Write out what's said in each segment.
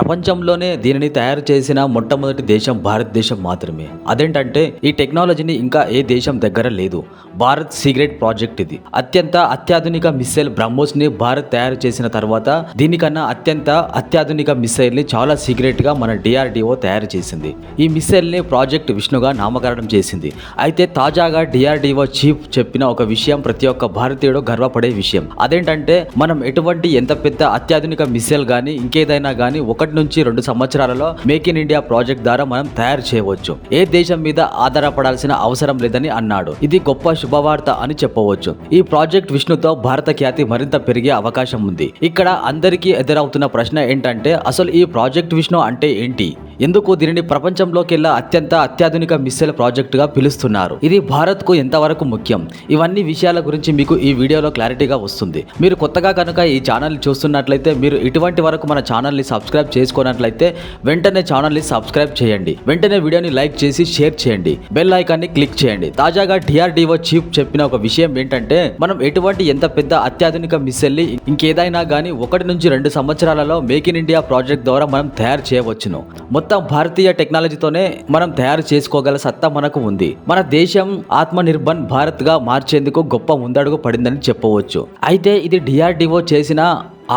ప్రపంచంలోనే దీనిని తయారు చేసిన మొట్టమొదటి దేశం భారతదేశం మాత్రమే. అదేంటంటే ఈ టెక్నాలజీని ఇంకా ఏ దేశం దగ్గర లేదు. భారత్ సీగ్రెట్ ప్రాజెక్ట్ ఇది. అత్యంత అత్యాధునిక మిస్సైల్ బ్రహ్మోస్ని భారత్ తయారు చేసిన తర్వాత దీనికన్నా అత్యంత అత్యాధునిక మిస్సైల్ని చాలా సీక్రెట్గా మన డిఆర్డిఓ తయారు చేసింది. ఈ మిస్సైల్ని ప్రాజెక్ట్ విష్ణుగా నామకరణం చేసింది. అయితే తాజాగా డిఆర్డిఓ చీఫ్ చెప్పిన ఒక విషయం ప్రతి ఒక్క భారతీయుడు గర్వపడే విషయం. అదేంటంటే మనం ఎటువంటి ఎంత పెద్ద అత్యాధునిక మిస్సైల్ గానీ ఇంకేదైనా గానీ ఒకటి నుంచి రెండు సంవత్సరాలలో మేక్ ఇన్ ఇండియా ప్రాజెక్ట్ ద్వారా మనం తయారు చేయవచ్చు. ఏ దేశం మీద ఆధారపడాల్సిన అవసరం లేదని అన్నాడు. ఇది గొప్ప శుభవార్త అని చెప్పవచ్చు. ఈ ప్రాజెక్ట్ విష్ణుతో భారత ఖ్యాతి మరింత పెరిగే అవకాశం ఉంది. ఇక్కడ అందరికీ ఎదురవుతున్న ప్రశ్న ఏంటంటే అసలు ఈ ప్రాజెక్ట్ విష్ణు అంటే ఏంటి? ఎందుకు దీనిని ప్రపంచంలోకెల్లా అత్యంత అత్యాధునిక మిస్సైల్ ప్రాజెక్టుగా పిలుస్తున్నారు? ఇది భారత్కు ఎంతవరకు ముఖ్యం? ఇవన్నీ విషయాల గురించి మీకు ఈ వీడియోలో క్లారిటీగా వస్తుంది. మీరు కొత్తగా కనుక ఈ ఛానల్ చూస్తున్నట్లయితే మీరు ఇటువంటి వరకు మన ఛానల్ని సబ్స్క్రైబ్ చేసుకున్నట్లయితే వెంటనే ఛానల్ని సబ్స్క్రైబ్ చేయండి. వెంటనే వీడియోని లైక్ చేసి షేర్ చేయండి. బెల్ ఐకాన్ని క్లిక్ చేయండి. తాజాగా డిఆర్డిఓ చీఫ్ చెప్పిన ఒక విషయం ఏంటంటే మనం ఎటువంటి ఎంత పెద్ద అత్యాధునిక మిస్సైల్ని ఇంకేదైనా కానీ ఒకటి నుంచి రెండు సంవత్సరాలలో మేక్ ఇన్ ఇండియా ప్రాజెక్ట్ ద్వారా మనం తయారు చేయవచ్చును. మొత్తం మొత్తం భారతీయ టెక్నాలజీతోనే మనం తయారు చేసుకోగల సత్తా మనకు ఉంది. మన దేశం ఆత్మ నిర్భర్ భారత్గా మార్చేందుకు గొప్ప ముందడుగు పడిందని చెప్పవచ్చు. అయితే ఇది డిఆర్డిఓ చేసిన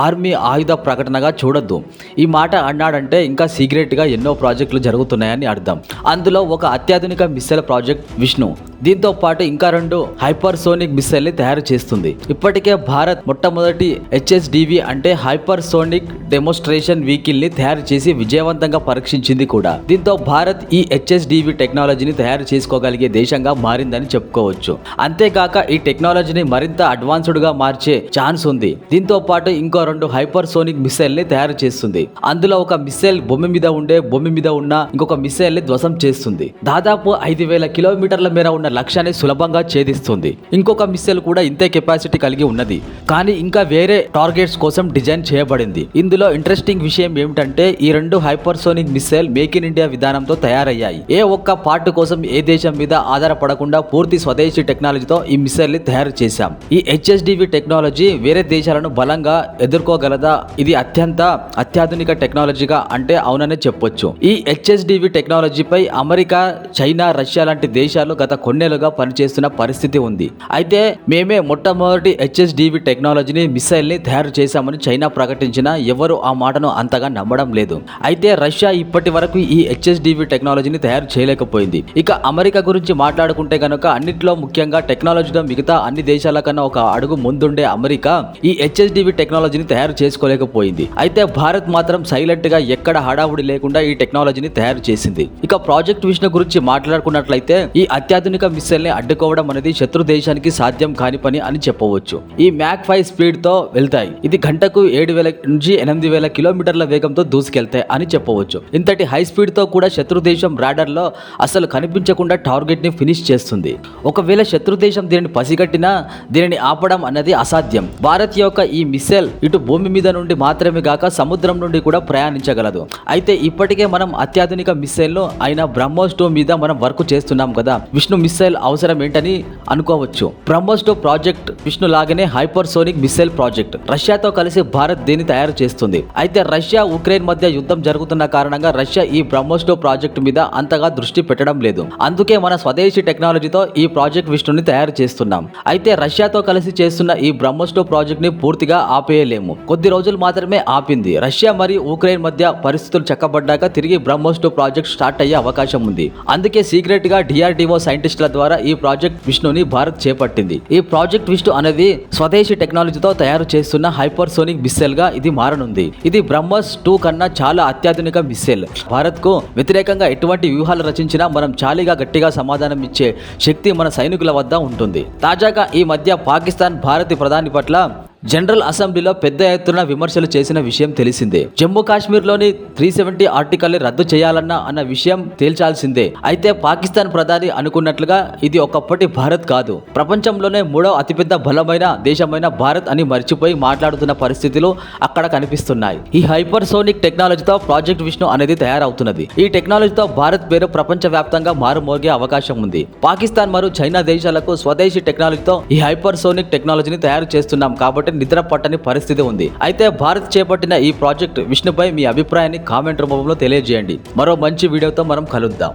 ఆర్మీ ఆయుధ ప్రకటనగా చూడొద్దు. ఈ మాట అన్నాడంటే ఇంకా సీక్రెట్గా ఎన్నో ప్రాజెక్టులు జరుగుతున్నాయని అర్థం. అందులో ఒక అత్యాధునిక మిస్సైల్ ప్రాజెక్ట్ విష్ణు. దీంతో పాటు ఇంకా రెండు హైపర్ సోనిక్ మిస్సైల్ని తయారు చేస్తుంది. ఇప్పటికే భారత్ మొట్టమొదటి హెచ్ఎస్డివి అంటే హైపర్ సోనిక్ డెమోన్స్ట్రేషన్ వెహికల్ని తయారు చేసి విజయవంతంగా పరీక్షించింది కూడా. దీంతో భారత్ ఈ హెచ్ఎస్డివి టెక్నాలజీని తయారు చేసుకోగలిగే దేశంగా మారిందని చెప్పుకోవచ్చు. అంతేకాక ఈ టెక్నాలజీని మరింత అడ్వాన్స్డ్గా మార్చే ఛాన్స్ ఉంది. దీంతో పాటు ఇంకో రెండు హైపర్ సోనిక్ మిసైల్ని తయారు చేస్తుంది. అందులో ఒక మిసైల్ భూమి మీద ఉండే భూమి మీద ఉన్న ఇంకొక మిసైల్ని ధ్వసం చేస్తుంది. దాదాపు ఐదు వేల కిలోమీటర్ల మేర ఉన్న లక్ష్యాన్ని సులభంగా ఛేదిస్తుంది. ఇంకొక మిస్సైల్ కూడా ఇంతే కెపాసిటీ కలిగి ఉన్నది. కానీ ఇంకా వేరే టార్గెట్స్ కోసం డిజైన్ చేయబడింది. ఇందులో ఇంట్రెస్టింగ్ విషయం ఏమిటంటే ఈ రెండు hypersonic missile make in India విధానంతో తయారయ్యాయి. ఏ ఒక్క పార్ట్ కోసం ఏ దేశం మీద ఆధారపడకుండా పూర్తి స్వదేశీ టెక్నాలజీతో ఈ మిస్సైల్ని తయారు చేశాం. ఈ హెచ్ఎస్డివి టెక్నాలజీ వేరే దేశాలను బలంగా ఎదుర్కోగలదా? ఇది అత్యంత అత్యాధునిక టెక్నాలజీగా అంటే అవుననే చెప్పొచ్చు. ఈ హెచ్ఎస్డివి టెక్నాలజీపై అమెరికా చైనా రష్యా లాంటి దేశాలు గత కొన్ని కొన్నేళ్ళుగా పనిచేస్తున్న పరిస్థితి ఉంది. అయితే మేమే మొట్టమొదటి హెచ్ఎస్డివి టెక్నాలజీని మిసైల్ని తయారు చేశామని చైనా ప్రకటించినా ఎవరు ఆ మాటను అంతగా నమ్మడం లేదు. అయితే రష్యా ఇప్పటి వరకు ఈ హెచ్ఎస్డివి టెక్నాలజీని తయారు చేయలేకపోయింది. ఇక అమెరికా గురించి మాట్లాడుకుంటే గనుక అన్నింటిలో ముఖ్యంగా టెక్నాలజీలో మిగతా అన్ని దేశాల కన్నా ఒక అడుగు ముందుండే అమెరికా ఈ హెచ్ఎస్డివి టెక్నాలజీని తయారు చేసుకోలేకపోయింది. అయితే భారత్ మాత్రం సైలెంట్గా ఎక్కడ హడావుడి లేకుండా ఈ టెక్నాలజీని తయారు చేసింది. ఇక ప్రాజెక్ట్ విషయం గురించి మాట్లాడుకున్నట్లయితే ఈ అత్యాధునిక మిస్సైల్ మిస్సైల్ని అడ్డుకోవడం అనేది శత్రు దేశానికి సాధ్యం కాని పని అని చెప్పవచ్చు. ఈ మ్యాక్ ఫైవ్ స్పీడ్తో వెళ్తాయి. ఇది గంటకు ఏడు వేల నుంచి ఎనిమిది వేల కిలోమీటర్ల వేగంతో దూసుకెళ్తాయి అని చెప్పవచ్చు. ఇంతటి హై స్పీడ్తో కూడా శత్రు దేశం రాడర్లో అసలు కనిపించకుండా టార్గెట్ని ఫినిష్ చేస్తుంది. ఒకవేళ శత్రు దేశం దీనిని పసిగట్టినా దీనిని ఆపడం అన్నది అసాధ్యం. భారత్ యొక్క ఈ మిస్సైల్ ఇటు భూమి మీద నుండి మాత్రమే కాక సముద్రం నుండి కూడా ప్రయాణించగలదు. అయితే ఇప్పటికే మనం అత్యాధునిక మిస్సైల్ అయిన బ్రహ్మోస్ టూ మీద మనం వర్క్ చేస్తున్నాం కదా. విష్ణు మిస్ మిస్సైల్ అవసరం ఏంటని అనుకోవచ్చు. బ్రహ్మోస్టో ప్రాజెక్ట్ విష్ణు లాగానే హైపర్ సోనిక్ మిస్సైల్ ప్రాజెక్ట్. రష్యాతో కలిసి భారత్ దీన్ని తయారు చేస్తుంది. అయితే రష్యా ఉక్రెయిన్ మధ్య యుద్ధం జరుగుతున్న కారణంగా రష్యా ఈ బ్రహ్మోస్టో ప్రాజెక్ట్ మీద అంతగా దృష్టి పెట్టడం లేదు. అందుకే మన స్వదేశీ టెక్నాలజీతో ఈ ప్రాజెక్ట్ విష్ణుని తయారు చేస్తున్నాం. అయితే రష్యాతో కలిసి చేస్తున్న ఈ బ్రహ్మోస్టో ప్రాజెక్ట్ని పూర్తిగా ఆపేయలేము. కొద్ది రోజులు మాత్రమే ఆపింది. రష్యా మరియు ఉక్రెయిన్ మధ్య పరిస్థితులు చక్కబడ్డాక తిరిగి బ్రహ్మోస్టో ప్రాజెక్ట్ స్టార్ట్ అయ్యే అవకాశం ఉంది. అందుకే సీక్రెట్గా డిఆర్డిఓ సైంటిస్టుల ద్వారా ఈ ప్రాజెక్ట్ విష్ణుని భారత్ చేపట్టింది. ఈ ప్రాజెక్ట్ విష్ణు అనేది స్వదేశీ టెక్నాలజీతో తయారు చేస్తున్న హైపర్సోనిక్ మిస్సైల్గా ఇది మారనుంది. ఇది బ్రహ్మస్ టూ కన్నా చాలా అత్యాధునిక మిస్సైల్. భారత్కు వ్యతిరేకంగా ఎటువంటి వ్యూహాలు రచించినా మనం చాలీగా గట్టిగా సమాధానం ఇచ్చే శక్తి మన సైనికుల వద్ద ఉంటుంది. తాజాగా ఈ మధ్య పాకిస్తాన్ భారతి ప్రధాని పట్ల జనరల్ అసెంబ్లీలో పెద్ద ఎత్తున విమర్శలు చేసిన విషయం తెలిసిందే. జమ్మూ కాశ్మీర్లోని త్రీ సెవెంటీ ఆర్టికల్ని రద్దు చేయాలన్న అన్న విషయం తేల్చాల్సిందే. అయితే పాకిస్తాన్ ప్రధాని అనుకున్నట్లుగా ఇది ఒకప్పటి భారత్ కాదు. ప్రపంచంలోనే మూడో అతిపెద్ద బలమైన దేశమైన భారత్ అని మర్చిపోయి మాట్లాడుతున్న పరిస్థితులు అక్కడ కనిపిస్తున్నాయి. ఈ హైపర్సోనిక్ టెక్నాలజీతో ప్రాజెక్ట్ విష్ణు అనేది తయారవుతున్నది. ఈ టెక్నాలజీతో భారత్ పేరు ప్రపంచ వ్యాప్తంగా మారుమోగే అవకాశం ఉంది. పాకిస్తాన్ మరియు చైనా దేశాలకు స్వదేశీ టెక్నాలజీతో ఈ హైపర్సోనిక్ టెక్నాలజీని తయారు చేస్తున్నాం కాబట్టి నిద్ర పట్టని పరిస్థితి ఉంది. అయితే భారత్ చేపట్టిన ఈ ప్రాజెక్ట్ విష్ణుపై మీ అభిప్రాయాన్ని కామెంట్ రూపంలో తెలియజేయండి. మరో మంచి వీడియోతో మనం కలుద్దాం.